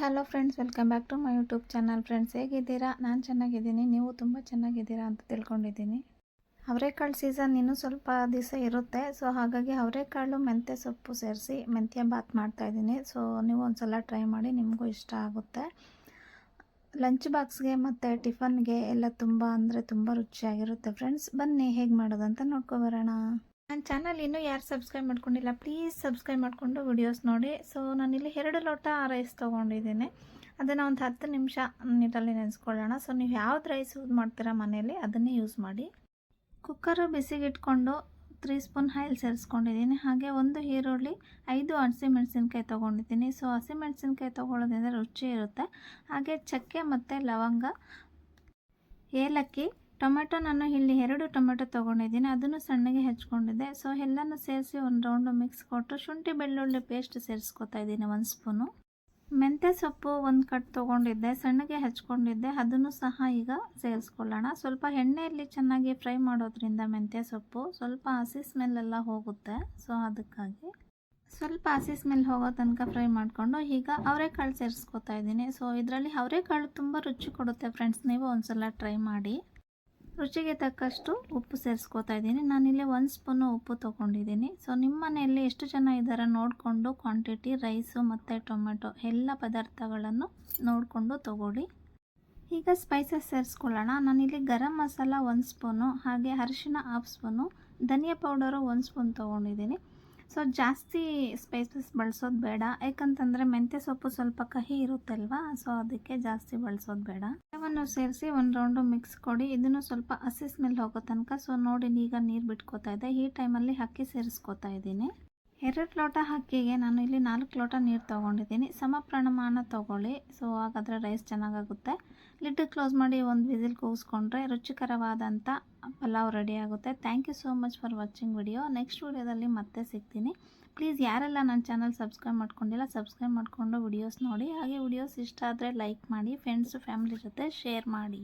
Hello friends, welcome back to my YouTube channel. Friends, ಹೇಗಿದ್ದೀರಾ? ನಾನು ಚೆನ್ನಾಗಿದ್ದೀನಿ. ನೀವು ತುಂಬ ಚೆನ್ನಾಗಿದ್ದೀರಾ ಅಂತ ತಿಳ್ಕೊಂಡಿದ್ದೀನಿ. ಅವರೆಕಾಳು ಸೀಸನ್ ಇನ್ನೂ ಸ್ವಲ್ಪ ದಿವಸ ಇರುತ್ತೆ. ಸೊ, ಹಾಗಾಗಿ ಅವರೆಕಾಳು, ಮೆಂತ್ಯ ಸೊಪ್ಪು ಸೇರಿಸಿ ಮೆಂತ್ಯ ಬಾತ್ ಮಾಡ್ತಾಯಿದ್ದೀನಿ ಸೊ, ನೀವು ಒಂದು ಸಲ ಟ್ರೈ ಮಾಡಿ, ನಿಮಗೂ ಇಷ್ಟ ಆಗುತ್ತೆ. ಲಂಚ್ ಬಾಕ್ಸ್ಗೆ ಮತ್ತು ಟಿಫನ್ಗೆ ಎಲ್ಲ ತುಂಬ ಅಂದರೆ ತುಂಬ ರುಚಿಯಾಗಿರುತ್ತೆ. ಫ್ರೆಂಡ್ಸ್, ಬನ್ನಿ, ಹೇಗೆ ಮಾಡೋದಂತ ನೋಡ್ಕೊಬರೋಣ ನನ್ನ ಚಾನಲ್ ಇನ್ನೂ ಯಾರು ಸಬ್ಸ್ಕ್ರೈಬ್ ಮಾಡ್ಕೊಂಡಿಲ್ಲ ಪ್ಲೀಸ್ ಸಬ್ಸ್ಕ್ರೈಬ್ ಮಾಡಿಕೊಂಡು ವಿಡಿಯೋಸ್ ನೋಡಿ. ಸೊ ನಾನಿಲ್ಲಿ ಎರಡು ಲೋಟ ರೈಸ್ ತೊಗೊಂಡಿದ್ದೀನಿ. ಅದನ್ನು ಒಂದು ಹತ್ತು ನಿಮಿಷ ನೀರಲ್ಲಿ ನೆನೆಸ್ಕೊಳ್ಳೋಣ. ಸೊ ನೀವು ಯಾವ್ದು ರೈಸ್ ಯೂಸ್ ಮಾಡ್ತೀರಾ ಮನೆಯಲ್ಲಿ, ಅದನ್ನೇ ಯೂಸ್ ಮಾಡಿ. ಕುಕ್ಕರು ಬಿಸಿಗಿಟ್ಕೊಂಡು ತ್ರೀ ಸ್ಪೂನ್ ಆಯಿಲ್ ಸೇರಿಸ್ಕೊಂಡಿದ್ದೀನಿ. ಹಾಗೆ ಒಂದು ಈರುಳ್ಳಿ, ಐದು ಹಸಿಮೆಣಸಿನ್ಕಾಯಿ ತೊಗೊಂಡಿದ್ದೀನಿ. ಸೊ ಹಸಿಮೆಣಸಿನ್ಕಾಯಿ ತೊಗೊಳ್ಳೋದ್ರಿಂದ ರುಚಿ ಇರುತ್ತೆ. ಹಾಗೆ ಚಕ್ಕೆ ಮತ್ತು ಲವಂಗ, ಏಲಕ್ಕಿ ಟೊಮೆಟೊ ನಾನು ಇಲ್ಲಿ ಎರಡು ಟೊಮೆಟೊ ತೊಗೊಂಡಿದ್ದೀನಿ, ಅದನ್ನು ಸಣ್ಣಗೆ ಹೆಚ್ಕೊಂಡಿದ್ದೆ. ಸೊ ಎಲ್ಲನೂ ಸೇರಿಸಿ ಒಂದು ರೌಂಡು ಮಿಕ್ಸ್ ಕೊಟ್ಟು ಶುಂಠಿ ಬೆಳ್ಳುಳ್ಳಿ ಪೇಸ್ಟ್ ಸೇರಿಸ್ಕೊತಾ ಇದ್ದೀನಿ ಒಂದು ಸ್ಪೂನು ಮೆಂತ್ಯ ಸೊಪ್ಪು ಒಂದು ಕಟ್ ತೊಗೊಂಡಿದ್ದೆ, ಸಣ್ಣಗೆ ಹೆಚ್ಕೊಂಡಿದ್ದೆ, ಅದನ್ನು ಸಹ ಈಗ ಸೇರಿಸ್ಕೊಳ್ಳೋಣ. ಸ್ವಲ್ಪ ಎಣ್ಣೆಯಲ್ಲಿ ಚೆನ್ನಾಗಿ ಫ್ರೈ ಮಾಡೋದ್ರಿಂದ ಮೆಂತ್ಯ ಸೊಪ್ಪು ಸ್ವಲ್ಪ ಹಸಿ ಸ್ಮೆಲ್ಲೆಲ್ಲ ಹೋಗುತ್ತೆ. ಸೊ ಅದಕ್ಕಾಗಿ ಸ್ವಲ್ಪ ಹಸಿ ಸ್ಮೆಲ್ ಹೋಗೋ ತನಕ ಫ್ರೈ ಮಾಡಿಕೊಂಡು ಈಗ ಅವರೆಕಾಳು ಸೇರಿಸ್ಕೊತಾ ಇದ್ದೀನಿ. ಸೊ ಇದರಲ್ಲಿ ಅವರೆಕಾಳು ತುಂಬ ರುಚಿ ಕೊಡುತ್ತೆ ಫ್ರೆಂಡ್ಸ್ ನೀವು ಒಂದ್ಸಲ ಟ್ರೈ ಮಾಡಿ. ರುಚಿಗೆ ತಕ್ಕಷ್ಟು ಉಪ್ಪು ಸೇರಿಸ್ಕೋತಾ ಇದ್ದೀನಿ. ನಾನಿಲ್ಲಿ ಒಂದು ಸ್ಪೂನು ಉಪ್ಪು ತೊಗೊಂಡಿದ್ದೀನಿ. ಸೊ ನಿಮ್ಮ ಮನೆಯಲ್ಲಿ ಎಷ್ಟು ಜನ ಇದ್ದಾರೆ ನೋಡಿಕೊಂಡು ಕ್ವಾಂಟಿಟಿ ರೈಸು ಮತ್ತು ಟೊಮೆಟೊ ಎಲ್ಲ ಪದಾರ್ಥಗಳನ್ನು ನೋಡಿಕೊಂಡು ತೊಗೊಳ್ಳಿ. ಈಗ ಸ್ಪೈಸಸ್ ಸೇರಿಸ್ಕೊಳ್ಳೋಣ. ನಾನಿಲ್ಲಿ ಗರಂ ಮಸಾಲ ಒಂದು ಸ್ಪೂನು, ಹಾಗೆ ಅರಿಶಿನ ಹಾಫ್ ಸ್ಪೂನು, ಧನಿಯಾ ಪೌಡರು ಒಂದು ಸ್ಪೂನ್ ತೊಗೊಂಡಿದ್ದೀನಿ. ಸೊ ಜಾಸ್ತಿ ಸ್ಪೈಸಸ್ ಬಳಸೋದು ಬೇಡ. ಯಾಕಂತಂದರೆ ಮೆಂತ್ಯ ಸೊಪ್ಪು ಸ್ವಲ್ಪ ಕಹಿ ಇರುತ್ತಲ್ವಾ? ಸೊ ಅದಕ್ಕೆ ಜಾಸ್ತಿ ಬಳಸೋದು ಬೇಡ. ಎಲ್ಲವನ್ನು ಸೇರಿಸಿ ಒಂದು ರೌಂಡು ಮಿಕ್ಸ್ ಕೊಡಿ. ಇದನ್ನು ಸ್ವಲ್ಪ ಹಸಿ ಸ್ಮೆಲ್ ಹೋಗೋ ತನಕ. ಸೊ ನೋಡಿ, ಈಗ ನೀರು ಬಿಟ್ಕೋತಾ ಇದೆ ಈ ಟೈಮಲ್ಲಿ ಅಕ್ಕಿ ಸೇರಿಸ್ಕೋತಾ ಇದ್ದೀನಿ. ಎರಡು ಲೋಟ ಅಕ್ಕಿಗೆ ನಾನು ಇಲ್ಲಿ ನಾಲ್ಕು ಲೋಟ ನೀರು ತೊಗೊಂಡಿದ್ದೀನಿ. ಸಮ ಪ್ರಮಾಣ ತೊಗೊಳ್ಳಿ. ಸೊ ಹಾಗಾದರೆ ರೈಸ್ ಚೆನ್ನಾಗಾಗುತ್ತೆ. ಲಿಡ್ ಕ್ಲೋಸ್ ಮಾಡಿ ಒಂದು ವಿಸಿಲ್ ಕೂಗಿಸ್ಕೊಂಡ್ರೆ ರುಚಿಕರವಾದಂಥ ಪಲಾವ್ ರೆಡಿ ಆಗುತ್ತೆ. Thank you so much for watching video next ವಿಡಿಯೋದಲ್ಲಿ ಮತ್ತೆ ಸಿಗ್ತೀನಿ. ಪ್ಲೀಸ್ ಯಾರೆಲ್ಲ ನನ್ನ ಚಾನಲ್ ಸಬ್ಸ್ಕ್ರೈಬ್ ಮಾಡ್ಕೊಂಡಿಲ್ಲ ಸಬ್ಸ್ಕ್ರೈಬ್ ಮಾಡಿಕೊಂಡು ವಿಡಿಯೋಸ್ ನೋಡಿ. ಹಾಗೆ ವಿಡಿಯೋಸ್ ಇಷ್ಟ ಆದರೆ ಲೈಕ್ ಮಾಡಿ ಫ್ರೆಂಡ್ಸು ಫ್ಯಾಮಿಲಿ ಜೊತೆ ಶೇರ್ ಮಾಡಿ.